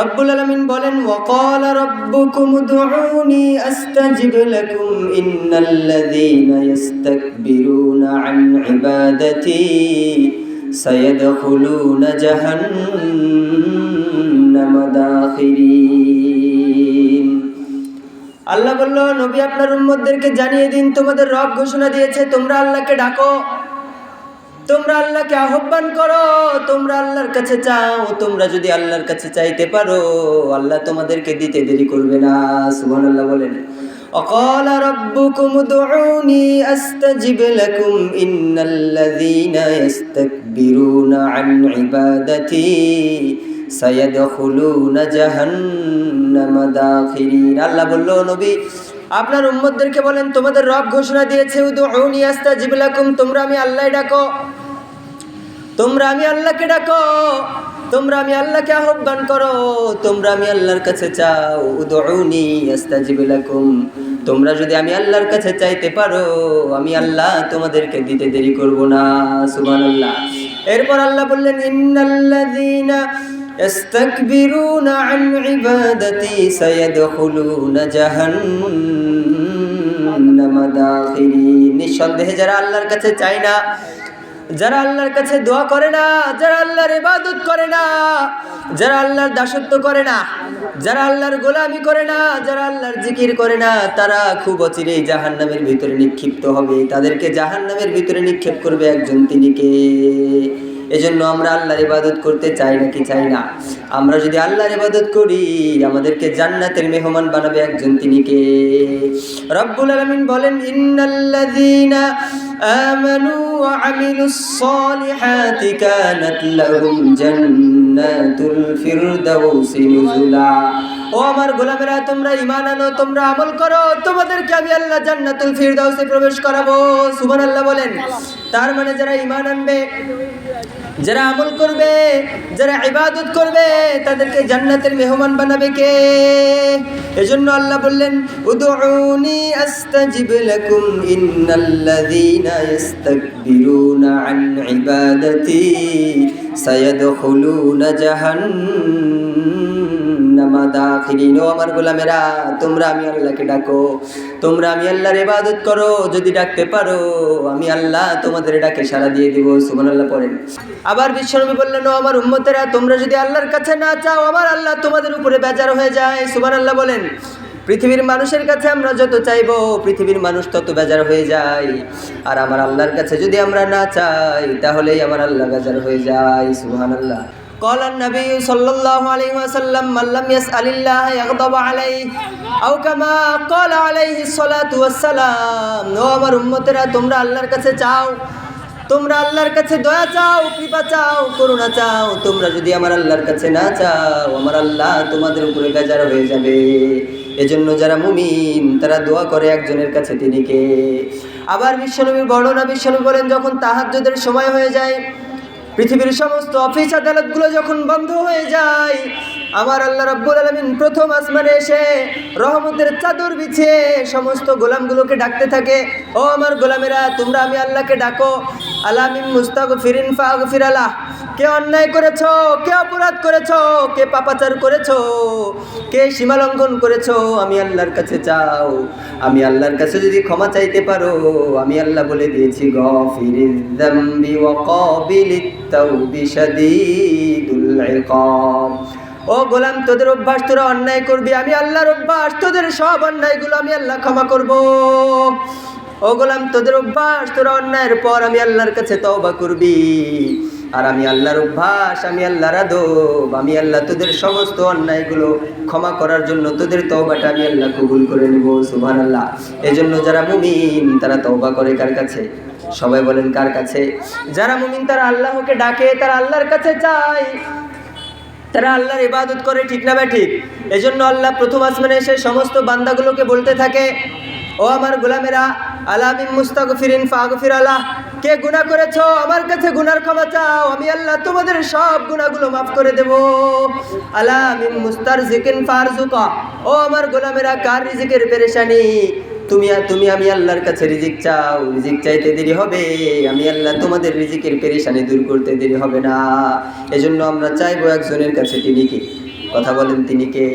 রব্বুল আলমিন বলেন, ওয়াকাল রব্বুকুম উদউনি আস্তাজিব লাকুম ইন্নাল্লাযীনা ইস্তাকবিরুনা আন ইবাদাতি সায়াদখুলুনা জাহান্নাম দাখিরিন। আল্লাহ বলল, নবী আপনার উম্মতদেরকে জানিয়ে দিন, তোমাদের রব ঘোষণা দিয়েছে, তোমরা আল্লাহকে ডাকো। তোমরা আল্লাহকে আহ্বান করো তোমরা আল্লাহর কাছে চাও তোমরা যদি আল্লাহর কাছে চাইতে পারো আল্লাহ তোমাদেরকে দিতে দেরি করবে না সুবহানাল্লাহ বলেন وقال ربكم ادعوني استجب لكم ان الذين يستكبرون عن عبادتي سيدخلون جهنم داخرين আল্লাহ বলল নবী আপনার উম্মতদেরকে বলেন তোমাদের রব ঘোষণা দিয়েছে উদুউনি আস্তাজিব লাকুম তোমরা আমি আল্লাহ ডাকো তোমরা আমি আল্লাহকে ডাকো তোমরা আমি আল্লাহকে আহ্বান করো তোমরা আমি আল্লাহর কাছে চাও উদউনি আস্তাজিব লাকুম তোমরা যদি আমি আল্লাহর কাছে চাইতে পারো আমি আল্লাহ তোমাদেরকে দিতে দেরি করব না সুবহানাল্লাহ এরপর আল্লাহ বললেন ইন্নাল্লাযীনা يستكبرون عن عبادتي سيدخلون جهنم داخرين নিঃসন্দেহে যারা আল্লাহর কাছে চায় না যারা আল্লাহর কাছে দোয়া করে না, যারা আল্লাহর ইবাদত করে না, যারা আল্লাহর দাসত্ব করে না, যারা আল্লাহর গোলামি করে না, যারা আল্লাহর জিকির করে না, তারা খুব অচিরেই জাহান্নামের ভিতরে নিক্ষিপ্ত হবে। তাদেরকে জাহান্নামের ভিতরে নিক্ষেপ করবে একজন তিনিকে এজন্য আমরা আল্লাহর ইবাদত করতে চাই নাকি চাই না? আমরা যদি আল্লাহর ইবাদত করি, আমাদেরকে জান্নাতের মেহমান বানাবে একজন তিনি কে? রব্বুল আলামিন বলেন, ইন্নাল্লাযীনা আমানু وعملوا الصالحات كانت لهم جنات الفردوس نزلا. ও আমার গোলামেরা, তোমরা ইমান আনো, তোমরা আমল করো, তোমাদেরকে আমি আল্লাহ জান্নাতুল ফিরদাউসে প্রবেশ করাবো। সুবহানাল্লাহ বলেন। তার মানে যারা ইমান আনবে যারা আমল করবে, যারা ইবাদত করবে, তাদেরকে জান্নাতের মেহমান বানাবে কে? এজন্য আল্লাহ বললেন, উদউনি আস্তাজিব লাকুম ইন্নাল্লাযীনা ইস্তাকবিরুনা আন ইবাদাতি সায়াদখুলুনা জাহান্নাম আমার গোলামেরা, তোমরা আমি আল্লাহকে ডাকো, তোমরা আমি আল্লাহর ইবাদত করো, যদি ডাকতে পারো, আমি আল্লাহ তোমাদের ডাকে সাড়া দিয়ে দিব, সুবহানাল্লাহ পড়েন। আবার বিশ্বনবী বললেন আমার উম্মতেরা, তোমরা যদি আল্লাহর কাছে না চাও, আমার আল্লাহ তোমাদের উপরে বেজার হয়ে যায়, সুবহানাল্লাহ বলেন। পৃথিবীর মানুষের কাছে আমরা যত চাইব, পৃথিবীর মানুষ তত বেজার হয়ে যায়। আর আমার আল্লাহর কাছে যদি আমরা না চাই, তাহলেই আমার আল্লাহ বেজার হয়ে যায়, সুবহানাল্লাহ। قال النبي صلى الله عليه وسلم من لم يسأل الله يغضب عليه أو كما قال عليه الصلاة والسلام ও আমার উম্মতেরা তোমরা আল্লাহর কাছে চাও তোমরা আল্লাহর কাছে দয়া চাও কৃপা চাও করুণা চাও তোমরা যদি আমার আল্লাহর কাছে না চাও আমার আল্লাহ তোমাদের উপরে বেজার হয়ে যাবে এজন্য যারা মুমিন তারা দোয়া করে একজনের কাছে তিনি কে আবার বিশ্বনবীর বর্ণনা বিশ্বনবী বলেন যখন তাহাজ্জুদের সময় হয়ে যায় পৃথিবীর সমস্ত অফিস আদালতগুলো যখন বন্ধ হয়ে যায়, আমার আল্লাহ রব্বুল আলমিন প্রথম আসমানে এসে রহমতের চাদর বিছিয়ে সমস্ত গোলামগুলোকে ডাকতে থাকে, ও আমার গোলামেরা, তোমরা আমি আল্লাহকে ডাকো আলামিন মুস্তাক ফিরিন ফাগ ফিরালা কে অন্যায় করেছ? কে অপরাধ করেছ? কে পাপাচার করেছ? কে সীমালঙ্ঘন করেছ? আমি আল্লাহর কাছে চাও। আমি আল্লাহর কাছে যদি ক্ষমা চাইতে পারো, আমি আল্লাহ বলে দিয়েছি ও গোলাম, তোদের অভ্যাস তোরা অন্যায় করবি। আমি আল্লাহর অভ্যাস, তোদের সব অন্যায়গুলো আমি আল্লাহ ক্ষমা করব। ও গোলাম, তোদের অভ্যাস তোরা অন্যায়ের পর আমি আল্লাহর কাছে তওবা করবি। আর আমি আল্লাহর অভ্যাস, আমি আল্লাহর আদব, আমি আল্লাহ তোদের সমস্ত অন্যায়গুলো ক্ষমা করার জন্য তোদের তওবাটা আমি আল্লাহ কবুল করে নেব সুবহান আল্লাহ এজন্য যারা মুমিন, তারা তওবা করে কার কাছে? সবাই বলেন কার কাছে? যারা মুমিন, তারা আল্লাহকে ডাকে, তারা আল্লাহর কাছে চায়। তারা আল্লাহর ইবাদত করে, ঠিক না ঠিক? এজন্য আল্লাহ প্রথম আসমানে এসে সমস্ত বান্দাগুলোকে বলতে থাকে, ও আমার গোলামেরা, আলামিন মুস্তাক ফিরিন ফাগফির আল্লাহ কে গুনাহ করেছ? আমার কাছে গুনার ক্ষমা চাও। আমি আল্লাহ তোমাদের সব গুনাহগুলো মাফ করে দেব। আমি মুস্তার জিকিন ফারজুকা ও আমার গোলামেরা, কার রিজিকের পেরেশানি? তুমি তুমি, আমি আল্লাহর কাছে রিজিক চাও। রিজিক চাইতে দেরি হবে। আমি আল্লাহ তোমাদের রিজিকের পেরেশানি দূর করতে দেরি হবে না। এজন্য আমরা চাইব একজনের কাছে তিনি কি? কথা বলেন তিনি কে?